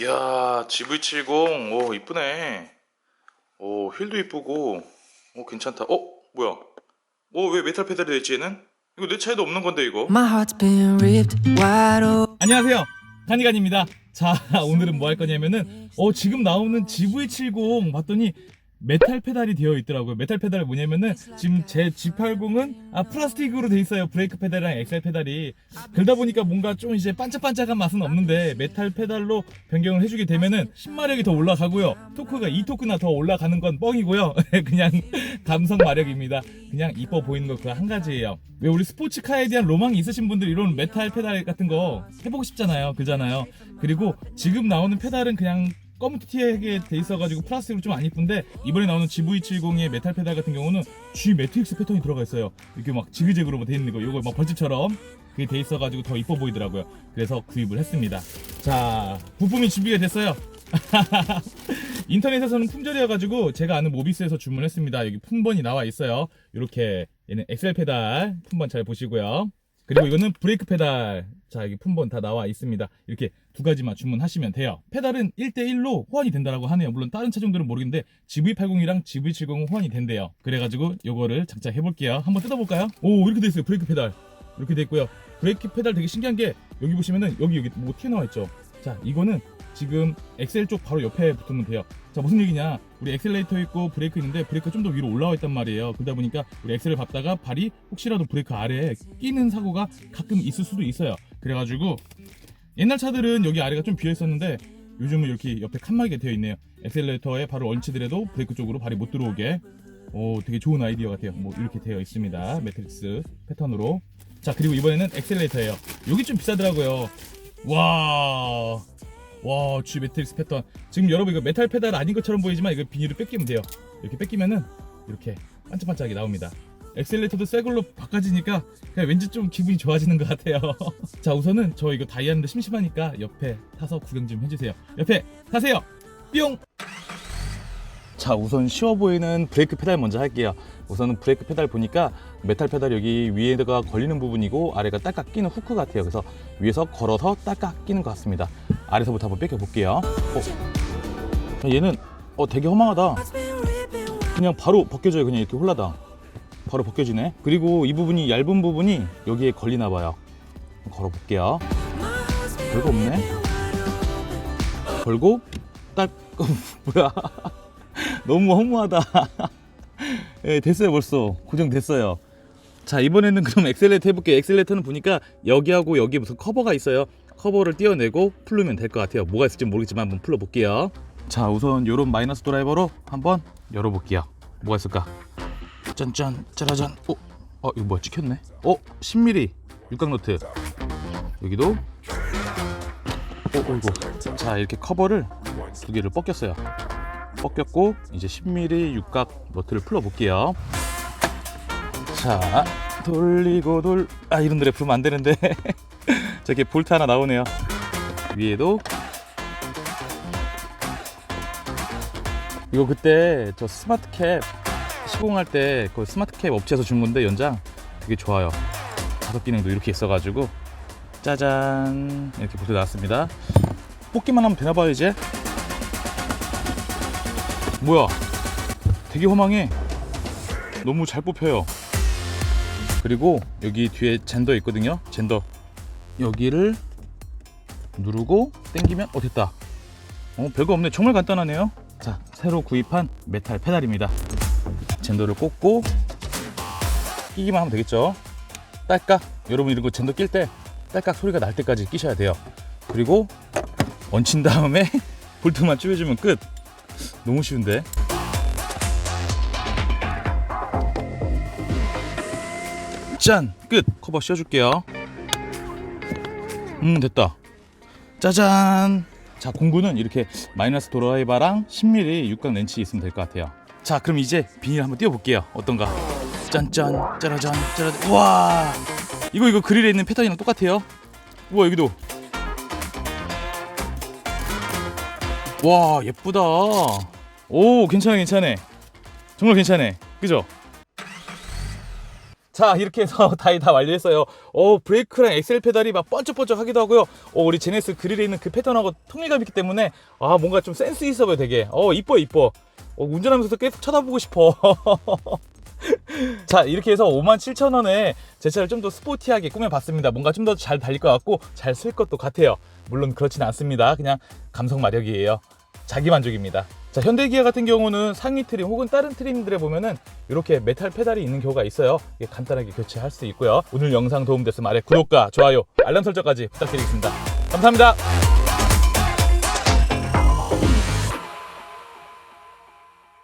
이야 GV70 오 이쁘네. 오 휠도 이쁘고. 오 괜찮다. 어 뭐야? 어왜 메탈 페달이 되지 얘는? 이거 내 차에도 없는 건데 이거? My heart's been ripped wide open. 안녕하세요. 간이간입니다. 자, 오늘은 뭐 할 거냐면은 어 지금 나오는 GV70 봤더니 메탈 페달이 되어 있더라고요. 메탈 페달이 뭐냐면은 지금 제 G80은 아 플라스틱으로 돼 있어요. 브레이크 페달이랑 엑셀 페달이. 그러다 보니까 뭔가 좀 이제 반짝반짝한 맛은 없는데 메탈 페달로 변경을 해주게 되면은 신마력이 더 올라가고요. 토크가 2토크나 더 올라가는 건 뻥이고요. 그냥 감성 마력입니다. 그냥 이뻐 보이는 거 그 한 가지예요. 왜 우리 스포츠카에 대한 로망이 있으신 분들 이런 메탈 페달 같은 거 해보고 싶잖아요. 그잖아요. 그리고 지금 나오는 페달은 그냥 검은티하게 돼 있어가지고 플라스틱으로 좀 안 이쁜데 이번에 나오는 GV70의 메탈 페달 같은 경우는 G 매트릭스 패턴이 들어가 있어요. 이렇게 막 지그재그로 뭐돼 있는 거, 이거 막 벌집처럼 그게 돼 있어가지고 더 이뻐 보이더라고요. 그래서 구입을 했습니다. 자, 부품이 준비가 됐어요. 인터넷에서는 품절이어가지고 제가 아는 모비스에서 주문했습니다. 여기 품번이 나와 있어요. 이렇게 얘는 엑셀 페달 품번 잘 보시고요. 그리고 이거는 브레이크 페달. 자, 여기 품번 다 나와 있습니다. 이렇게 두 가지만 주문하시면 돼요. 페달은 1대1로 호환이 된다라고 하네요. 물론 다른 차종들은 모르겠는데 GV80이랑 GV70은 호환이 된대요. 그래가지고 요거를 장착해 볼게요. 한번 뜯어볼까요? 오, 이렇게 돼 있어요. 브레이크 페달. 이렇게 돼 있고요. 브레이크 페달 되게 신기한 게 여기 보시면은 여기 여기 뭐 튀어나와 있죠. 자, 이거는 지금 엑셀 쪽 바로 옆에 붙으면 돼요. 자, 무슨 얘기냐? 우리 엑셀레이터 있고 브레이크 있는데 브레이크 좀 더 위로 올라와 있단 말이에요. 그러다 보니까 우리 엑셀을 밟다가 발이 혹시라도 브레이크 아래에 끼는 사고가 가끔 있을 수도 있어요. 그래가지고 옛날 차들은 여기 아래가 좀 비어 있었는데 요즘은 이렇게 옆에 칸막이가 되어 있네요. 엑셀레이터에 발을 얹히더라도 브레이크 쪽으로 발이 못 들어오게. 오, 되게 좋은 아이디어 같아요. 뭐 이렇게 되어 있습니다. 매트릭스 패턴으로. 자, 그리고 이번에는 엑셀레이터예요. 여기 좀 비싸더라고요. 와. 와, G 매트릭스 패턴. 지금 여러분 이거 메탈 페달 아닌 것처럼 보이지만 이거 비닐을 뺏기면 돼요. 이렇게 뺏기면은 이렇게 반짝반짝하게 나옵니다. 엑셀레이터도 새 걸로 바꿔지니까 그냥 왠지 좀 기분이 좋아지는 것 같아요. 자, 우선은 저 이거 다이아인데 심심하니까 옆에 타서 구경 좀 해주세요. 옆에 타세요. 뿅. 자, 우선 쉬워 보이는 브레이크 페달 먼저 할게요. 우선은 브레이크 페달 보니까 메탈 페달 여기 위에다가 걸리는 부분이고 아래가 딱딱 끼는 후크 같아요. 그래서 위에서 걸어서 딱딱 끼는 것 같습니다. 아래서부터 한번 뺏겨 볼게요. 어. 얘는 어 되게 허망하다. 그냥 바로 벗겨져요. 그냥 이렇게 홀라당. 바로 벗겨지네. 그리고 이 부분이 얇은 부분이 여기에 걸리나 봐요. 걸어 볼게요. 별거 없네. 걸고 딱 어, 뭐야? 너무 허무하다. 예, 됐어요 벌써 고정됐어요. 자 이번에는 그럼 엑셀레이터 해볼게요. 엑셀레이터는 보니까 여기하고 여기 무슨 커버가 있어요. 커버를 띄어내고 풀르면 될 것 같아요. 뭐가 있을지 모르겠지만 한번 풀어볼게요. 자 우선 요런 마이너스 드라이버로 한번 열어볼게요. 뭐가 있을까? 짠짠 짜라잔. 어, 어 이거 뭐야 찍혔네. 어 10mm 육각노트. 여기도. 어, 어 이거. 자 이렇게 커버를 두 개를 벗겼어요. 벗겼고 이제 10mm 육각 너트를 풀어 볼게요. 자 돌리고 돌 아 이런 노래 부르면 안 되는데 저렇게 볼트 하나 나오네요. 위에도 이거 그때 저 스마트캡 시공할 때 그 스마트캡 업체에서 준 건데 연장 되게 좋아요. 다섯 기능도 이렇게 있어가지고 짜잔 이렇게 볼트 나왔습니다. 뽑기만 하면 되나 봐요 이제. 뭐야? 되게 허망해. 너무 잘 뽑혀요. 그리고 여기 뒤에 젠더 있거든요. 젠더 여기를 누르고 당기면 어 됐다. 어 별거 없네. 정말 간단하네요. 자 새로 구입한 메탈 페달입니다. 젠더를 꽂고 끼기만 하면 되겠죠. 딸깍 여러분 이런 거 젠더 낄 때 딸깍 소리가 날 때까지 끼셔야 돼요. 그리고 얹힌 다음에 볼트만 쪼개주면 끝. 너무 쉬운데? 짠! 끝! 커버 씌워줄게요. 음, 됐다. 짜잔! 자, 공구는 이렇게 마이너스 드라이버랑 10mm 육각 렌치 있으면 될 것 같아요. 자, 그럼 이제 비닐 한번 띄워볼게요. 어떤가? 짠짠, 짜라잔, 짜라잔. 와! 이거, 이거 그릴에 있는 패턴이랑 똑같아요. 우와, 여기도. 와 예쁘다 오 괜찮아 괜찮아 정말 괜찮아 그죠 자 이렇게 해서 다이 다 완료했어요. 어 브레이크랑 엑셀 페달이 막 번쩍번쩍 하기도 하고요. 어 우리 제네스 그릴에 있는 그 패턴하고 통일감 있기 때문에 아 뭔가 좀 센스 있어 보여 되게. 어 이뻐 이뻐. 어, 운전하면서도 계속 쳐다보고 싶어. 자 이렇게 해서 57,000원에 제 차를 좀 더 스포티하게 꾸며봤습니다. 뭔가 좀 더 잘 달릴 것 같고 잘 쓸 것도 같아요. 물론 그렇진 않습니다. 그냥 감성 마력이에요 자기 만족입니다. 자 현대 기아 같은 경우는 상위 트림 혹은 다른 트림들에 보면은 이렇게 메탈 페달이 있는 경우가 있어요. 간단하게 교체할 수 있고요. 오늘 영상 도움됐으면 아래 구독과 좋아요 알람 설정까지 부탁드리겠습니다. 감사합니다